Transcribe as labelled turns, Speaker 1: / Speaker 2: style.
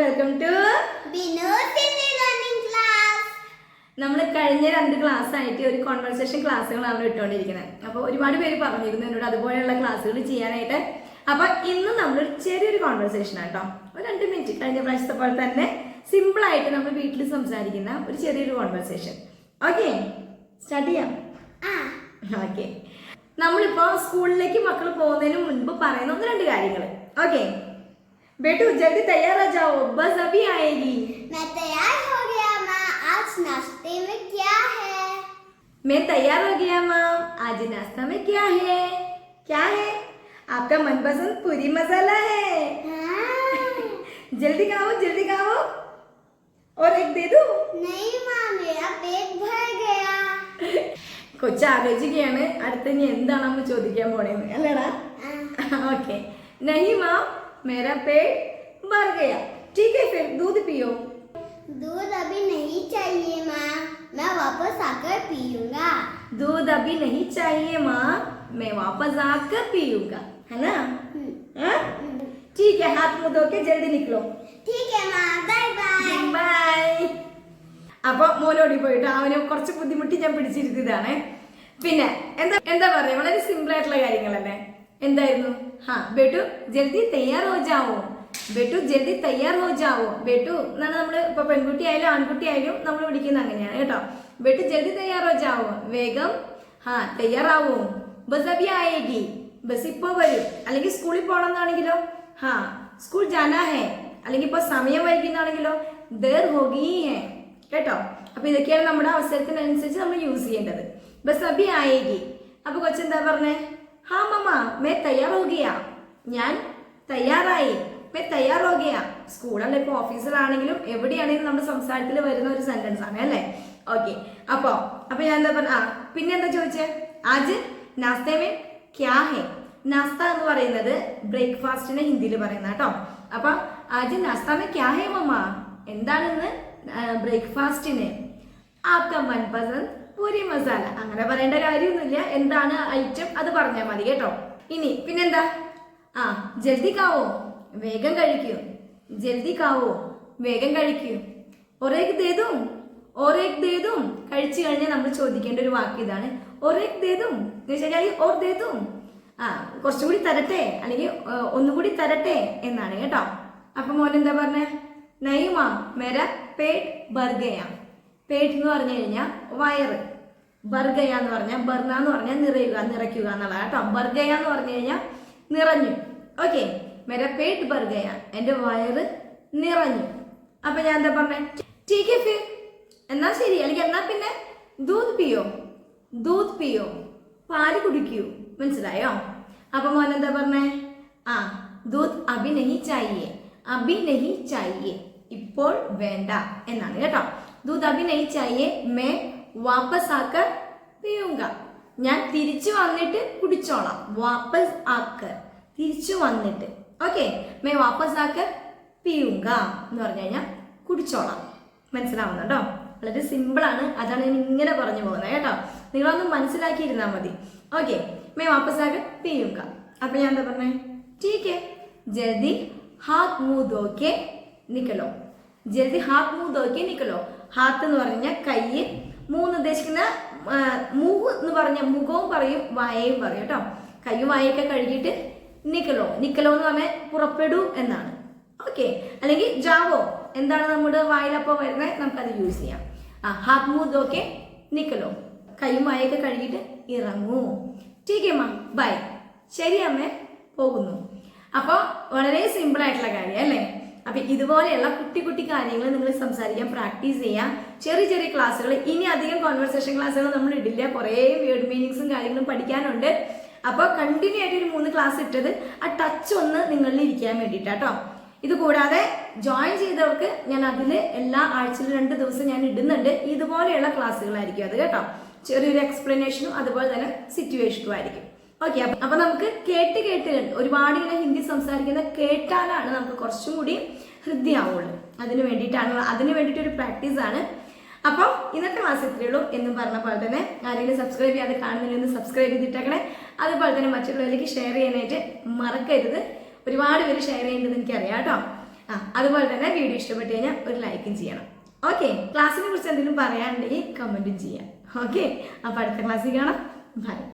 Speaker 1: Welcome to നമ്മൾ കഴിഞ്ഞ രണ്ട് ക്ലാസ് ആയിട്ട് ഒരു കോൺവെർസേഷൻ ക്ലാസ്സുകളാണ് ഇട്ടുകൊണ്ടിരിക്കുന്നത് അപ്പോൾ ഒരുപാട് പേര് പറഞ്ഞിരുന്നു എന്നോട് അതുപോലെയുള്ള ക്ലാസ്സുകൾ ചെയ്യാനായിട്ട്. അപ്പൊ ഇന്ന് നമ്മൾ ചെറിയൊരു കോൺവെർസേഷൻ ആട്ടോ ഒരു രണ്ട് മിനിറ്റ് കഴിഞ്ഞ പ്രാവശ്യത്തെ പോലെ തന്നെ സിമ്പിൾ ആയിട്ട് നമ്മൾ വീട്ടിൽ സംസാരിക്കുന്ന ഒരു ചെറിയൊരു കോൺവെർസേഷൻ ഓക്കെ സ്റ്റാർട്ട് ചെയ്യാം. ഓക്കെ നമ്മളിപ്പോ സ്കൂളിലേക്ക് മക്കൾ പോകുന്നതിന് മുൻപ് പറയുന്ന ഒന്ന് രണ്ട് കാര്യങ്ങൾ ഓക്കെ बेटू जल्दी तैयार आ जाओ बस अभी आएगी
Speaker 2: मैं तैयार हो गया माँ आज नाश्ते में क्या है
Speaker 1: मैं तैयार हो गया माँ आज नाश्ता में क्या है क्या है आपका मनपसंद पूरी मसाला है
Speaker 2: हाँ,
Speaker 1: जल्दी खाओ जल्दी खाओ और एक दे दो
Speaker 2: नहीं माँ मेरा पेट भर गया
Speaker 1: കൊച്ചു ആലോചിക്കുകയാണ് അടുത്ത ഇനി എന്താണ് അമ്മ ചോദിക്കാൻ പോണേന്ന് അല്ലേടാ
Speaker 2: हाँ,
Speaker 1: ഓക്കെ नहीं माँ मेरा पेट भर गया ठीक है फिर दूध पियो
Speaker 2: दूध अभी नहीं चाहिए माँ मैं वापस आकर पीऊंगा
Speaker 1: दूध अभी नहीं चाहिए माँ मैं वापस आकर पीऊंगा है ना
Speaker 2: हम्म,
Speaker 1: हाँ? ठीक है हाथ मुंह धो के जल्दी निकलो
Speaker 2: ठीक है माँ बाय बाय
Speaker 1: ബൈ അപ്പൊ മോനോടി പോയിട്ട് അവന് കുറച്ച് ബുദ്ധിമുട്ടി ഞാൻ പിടിച്ചിരുത്തിയതാണ് പിന്നെ എന്താ എന്താ പറയാ വളരെ സിമ്പിൾ ആയിട്ടുള്ള കാര്യങ്ങളല്ലേ എന്തായിരുന്നു? ഹാ ബേട്ടു ജൽദി തയ്യാർ ജാവോ ബേട്ടു ജൽദി തയ്യാർ ജാവോ ബേട്ടു എന്നാണ് നമ്മൾ ഇപ്പൊ പെൺകുട്ടി ആയാലും ആൺകുട്ടി ആയാലും നമ്മൾ വിളിക്കുന്നത് അങ്ങനെയാണ് കേട്ടോ. ബേട്ടു ജൽദി തയ്യാർ ജാവോ വേഗം. ഹാ തയ്യാറാവോ. ബസ് അഭി ആയേഗി ബസ് ഇപ്പോ വരും. അല്ലെങ്കിൽ സ്കൂളിൽ പോകണമെന്നാണെങ്കിലോ ഹാ സ്കൂൾ ജാനാ ഹേ. അല്ലെങ്കിൽ ഇപ്പൊ സമയം വൈകുന്നാണെങ്കിലോ? ദർ ഹോഗി ഹേ. കേട്ടോ? അപ്പൊ ഇതൊക്കെയാണ് നമ്മുടെ അവസരത്തിനനുസരിച്ച് നമ്മൾ യൂസ് ചെയ്യേണ്ടത്. ബസ് അഭി ആയേഗി അപ്പൊ കൊച്ചെന്താ പറഞ്ഞേ? ഹാ मैं तैयार हो गया ഞാൻ തയ്യാറായി. മേ തയ്യാർ ഹോഗിയ സ്കൂളല്ല ഇപ്പൊ ഓഫീസിലാണെങ്കിലും എവിടെയാണെങ്കിലും നമ്മുടെ സംസാരത്തിൽ വരുന്ന ഒരു സെന്റൻസ് ആണ് അല്ലേ? ഓക്കെ. അപ്പോ അപ്പൊ ഞാൻ എന്താ പറഞ്ഞ ആ പിന്നെ എന്താ ചോദിച്ചേ? ആജ് നാസ്തേമേ ക്യാ ഹേ? നാസ്ത എന്ന് പറയുന്നത് ബ്രേക്ക്ഫാസ്റ്റിനെ ഹിന്ദിയിൽ പറയുന്ന കേട്ടോ. അപ്പൊ ആജ് നാസ്താമേ ക്യാ ഹേ മമ്മ? എന്താണെന്ന് ബ്രേക്ക്ഫാസ്റ്റിന്? ആപ്ത മൻപസന്ത് പൂരി മസാല. അങ്ങനെ പറയേണ്ട കാര്യമൊന്നുമില്ല. എന്താണ് ഐറ്റം അത് പറഞ്ഞാൽ മതി കേട്ടോ. ഇനി പിന്നെന്താ? ആ ജൽദി കാവോ? വേഗം കഴിക്കൂ. ജൽദി കാവോ? വേഗം കഴിക്കൂ. ഒരേക്ക് ദേതും ഒരേക്ക് ദേതും കഴിച്ചു കഴിഞ്ഞാൽ നമ്മൾ ചോദിക്കേണ്ട ഒരു വാക്ക് ഇതാണ്. ഒരേക്ക് ദേതും എന്ന് വെച്ചാൽ ഓർ ദേതും ആ കുറച്ചും കൂടി തരട്ടെ? അല്ലെങ്കിൽ ഒന്നും കൂടി തരട്ടെ എന്നാണ് കേട്ടോ. അപ്പൊ മോൻ എന്താ പറഞ്ഞേ? നൈമാ മെര പേട്ട് ബർഗയ. പേട്ട് എന്ന് പറഞ്ഞു കഴിഞ്ഞാൽ വയറ്. ബർഗയ എന്ന് പറഞ്ഞാൽ ബർണ എന്ന് പറഞ്ഞാൽ നിറയുക നിറയ്ക്കുക എന്നുള്ളത് കേട്ടോ. ബർഗയ എന്ന് പറഞ്ഞു കഴിഞ്ഞാൽ നിറഞ്ഞു. ഓക്കെ മേര പേട്ട് ബർഗയ എന്റെ വയറ് നിറഞ്ഞു. അപ്പൊ ഞാൻ എന്താ പറഞ്ഞേ? ടീക്ക് ഫിർ എന്നാ ശരി. അല്ലെങ്കിൽ എന്നാ പിന്നെ? ദൂത് പിയോ? ദൂത് പിയോ? പാൽ കുടിക്കൂ. മനസ്സിലായോ? അപ്പൊ മോൻ എന്താ പറഞ്ഞേ? ആ ദൂത് അഭിനയി ചായേ അഭിനയി ചായേ ഇപ്പോൾ വേണ്ട എന്നാണ് കേട്ടോ. ദൂത് अभी नहीं चाहिए मैं वापस आकर പിയൂങ്ക ഞാൻ തിരിച്ചു വന്നിട്ട് കുടിച്ചോളാം. വാപ്പസ് ആക്കർ തിരിച്ചു വന്നിട്ട്. ഓക്കെ. മേ വാപ്പസ് ആക്കർ പിയൂങ്ക എന്ന് പറഞ്ഞു കഴിഞ്ഞാൽ കുടിച്ചോളാം. മനസ്സിലാവുന്നുണ്ടോ? വളരെ സിമ്പിളാണ് അതാണ് ഞാൻ ഇങ്ങനെ പറഞ്ഞു പോകുന്നത് കേട്ടോ. നിങ്ങളൊന്ന് മനസ്സിലാക്കിയിരുന്നാൽ മതി. ഓക്കെ. മേ വാപ്പസ് ആക്കർ പിയുക അപ്പൊ ഞാൻ എന്താ പറഞ്ഞേ? ടീക്ക്. ജൽദി ഹാത്ത് മൂ ധോക്കെ നിക്കലോ. ജൽദി ഹാത്ത് മൂ ധോക്കെ നിക്കലോ. ഹാത്ത് എന്ന് പറഞ്ഞാൽ കൈ മൂന്ന് ഉദ്ദേശിക്കുന്ന മൂവ് എന്ന് പറഞ്ഞ മുഖവും പറയും വായയും പറയും കേട്ടോ. കൈയും വായൊക്കെ കഴുകിയിട്ട് നിക്കലോ. നിക്കലോ എന്ന് പറഞ്ഞാൽ പുറപ്പെടൂ എന്നാണ്. ഓക്കെ. അല്ലെങ്കിൽ ജാവോ എന്താണ് നമ്മുടെ വായിലപ്പോൾ വരുന്നത് നമുക്കത് യൂസ് ചെയ്യാം. ആ ഹാത്ത് മൂത് ഓക്കെ. നിക്കലോ. കൈയും വായൊക്കെ കഴുകിയിട്ട് ഇറങ്ങൂ. ടീക്കെ മാ. ബൈ. ശരി അമ്മേ. പോകുന്നു. അപ്പോൾ വളരെ സിമ്പിൾ ആയിട്ടുള്ള കാര്യം അല്ലേ അപ്പൊ ഇതുപോലെയുള്ള കുട്ടി കുട്ടി കാര്യങ്ങൾ നിങ്ങൾ സംസാരിക്കാൻ പ്രാക്ടീസ് ചെയ്യാം. ചെറിയ ചെറിയ ക്ലാസ്സുകൾ ഇനി അധികം കോൺവെർസേഷൻ ക്ലാസ്സുകൾ നമ്മൾ ഇടില്ല. കുറേ വേർഡ് മീനിങ്സും കാര്യങ്ങളും പഠിക്കാനുണ്ട്. അപ്പോൾ കണ്ടിന്യൂ ആയിട്ട് ഒരു മൂന്ന് ക്ലാസ് ഇട്ടത് ആ ടച്ച് ഒന്ന് നിങ്ങളിൽ ഇരിക്കാൻ വേണ്ടിയിട്ടാട്ടോ ഇത് കൂടാതെ ജോയിൻ ചെയ്തവർക്ക് ഞാൻ അതിൽ എല്ലാ ആഴ്ചയിലും രണ്ട് ദിവസം ഞാൻ ഇടുന്നുണ്ട്. ഇതുപോലെയുള്ള ക്ലാസ്സുകളായിരിക്കും അത് കേട്ടോ. ചെറിയൊരു എക്സ്പ്ലനേഷനും അതുപോലെ തന്നെ സിറ്റുവേഷനും ആയിരിക്കും. ഓക്കെ അപ്പൊ നമുക്ക് കേട്ട് കേട്ട് ഒരുപാട് ഇങ്ങനെ ഹിന്ദി സംസാരിക്കുന്ന കേട്ടാലാണ് നമുക്ക് കുറച്ചും കൂടി ഹൃദ്യമാവുള്ളൂ അതിന് വേണ്ടിയിട്ടാണ് അതിന് വേണ്ടിയിട്ട് ഒരു പ്രാക്ടീസ് ആണ്. അപ്പം ഇന്നത്തെ ക്ലാസ് ഇത്രയേ ഉള്ളൂ എന്നും പറഞ്ഞ പോലെ തന്നെ ആരെങ്കിലും സബ്സ്ക്രൈബ് ചെയ്യാതെ കാണുന്നില്ലെന്ന് സബ്സ്ക്രൈബ് ചെയ്തിട്ടേക്കണേ. അതുപോലെ തന്നെ മറ്റുള്ളവരിലേക്ക് ഷെയർ ചെയ്യാനായിട്ട് മറക്കരുത്. ഒരുപാട് പേര് ഷെയർ ചെയ്യേണ്ടത് എനിക്കറിയാം കേട്ടോ. ആ അതുപോലെ തന്നെ വീഡിയോ ഇഷ്ടപ്പെട്ട് കഴിഞ്ഞാൽ ഒരു ലൈക്കും ചെയ്യണം. ഓക്കെ ക്ലാസ്സിനെ കുറിച്ച് എന്തെങ്കിലും പറയാനുണ്ടെങ്കിൽ കമന്റും ചെയ്യാം. ഓക്കെ അപ്പോൾ അടുത്ത ക്ലാസ്സിൽ കാണാം. ബൈ